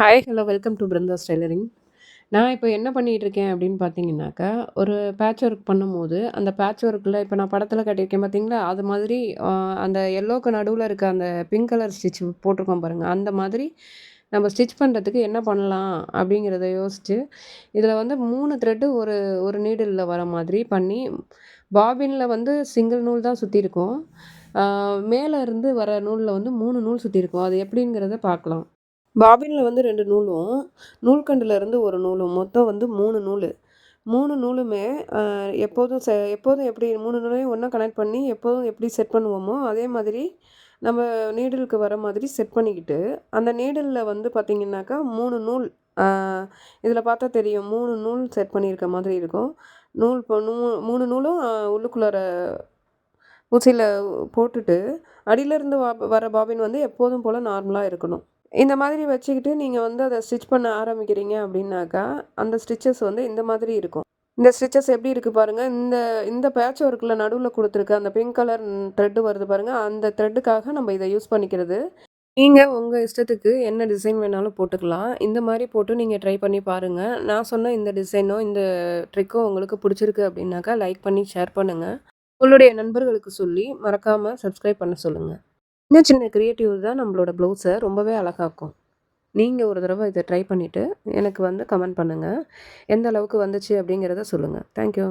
Hi hello welcome to Brindha's tailoring நான் இப்போ என்ன பண்ணிகிட்டு இருக்கேன் அப்படின்னு பார்த்தீங்கன்னாக்கா ஒரு பேட்ச் ஒர்க் பண்ணும்போது அந்த பேட்ச் ஒர்க்கில் இப்போ நான் படத்தில் கட்டியிருக்கேன் பார்த்தீங்களா? அது மாதிரி அந்த எல்லோக்கு நடுவில் இருக்க அந்த பிங்க் கலர் ஸ்டிச் போட்டிருக்கோம் பாருங்கள் அந்த மாதிரி நம்ம ஸ்டிச் பண்ணுறதுக்கு என்ன பண்ணலாம் அப்படிங்கிறத யோசித்து இதில் வந்து மூணு த்ரெட்டு ஒரு ஒரு நீடலில் வர மாதிரி பண்ணி பாபினில் வந்து சிங்கிள் நூல் தான் சுற்றிருக்கோம் மேலே இருந்து வர நூலில் வந்து மூணு நூல் சுற்றிருக்கோம் அது எப்படிங்கிறத பார்க்கலாம். பாபினில் வந்து ரெண்டு நூலும் நூல்கண்டுலேருந்து ஒரு நூலும் மொத்தம் வந்து மூணு நூல். மூணு நூலுமே எப்போதும் செ எப்போதும் எப்படி மூணு நூலையும் ஒன்றா கனெக்ட் பண்ணி எப்போதும் எப்படி செட் பண்ணுவோமோ அதே மாதிரி நம்ம நீடலுக்கு வர மாதிரி செட் பண்ணிக்கிட்டு அந்த நீடலில் வந்து பார்த்திங்கனாக்கா மூணு நூல் இதில் பார்த்தா தெரியும். மூணு நூல் செட் பண்ணியிருக்க மாதிரி இருக்கும். நூல் இப்போ நூ மூணு நூலும் உள்ளுக்குள்ளார ஊசியில் போட்டுட்டு அடியிலேருந்து வர பாபின் வந்து எப்போதும் போல் நார்மலாக இருக்கணும். இந்த மாதிரி வச்சுக்கிட்டு நீங்கள் வந்து அதை ஸ்டிச் பண்ண ஆரம்பிக்கிறீங்க அப்படின்னாக்கா அந்த ஸ்டிச்சஸ் வந்து இந்த மாதிரி இருக்கும். இந்த ஸ்டிச்சஸ் எப்படி இருக்குது பாருங்கள் இந்த இந்த பேட்ச் ஒர்க்கில் நடுவில் கொடுத்துருக்க அந்த பிங்க் கலர் த்ரெட்டு வருது பாருங்கள் அந்த த்ரெட்டுக்காக நம்ம இதை யூஸ் பண்ணிக்கிறது. நீங்கள் உங்கள் இஷ்டத்துக்கு என்ன டிசைன் வேணாலும் போட்டுக்கலாம். இந்த மாதிரி போட்டு நீங்கள் ட்ரை பண்ணி பாருங்கள் நான் சொன்ன இந்த டிசைனோ இந்த ட்ரிக்கோ உங்களுக்கு பிடிச்சிருக்கு அப்படின்னாக்கா லைக் பண்ணி ஷேர் பண்ணுங்கள் உங்களுடைய நண்பர்களுக்கு சொல்லி மறக்காமல் சப்ஸ்கிரைப் பண்ண சொல்லுங்கள் சின்ன சின்ன க்ரியேட்டிவ் தான் நம்மளோட ப்ளவுஸை ரொம்பவே அழகாக்கும். நீங்கள் ஒரு தடவை இதை ட்ரை பண்ணிவிட்டு எனக்கு வந்து கமெண்ட் பண்ணுங்கள் எந்த அளவுக்கு வந்துச்சு அப்படிங்கிறத சொல்லுங்கள் தேங்க்யூ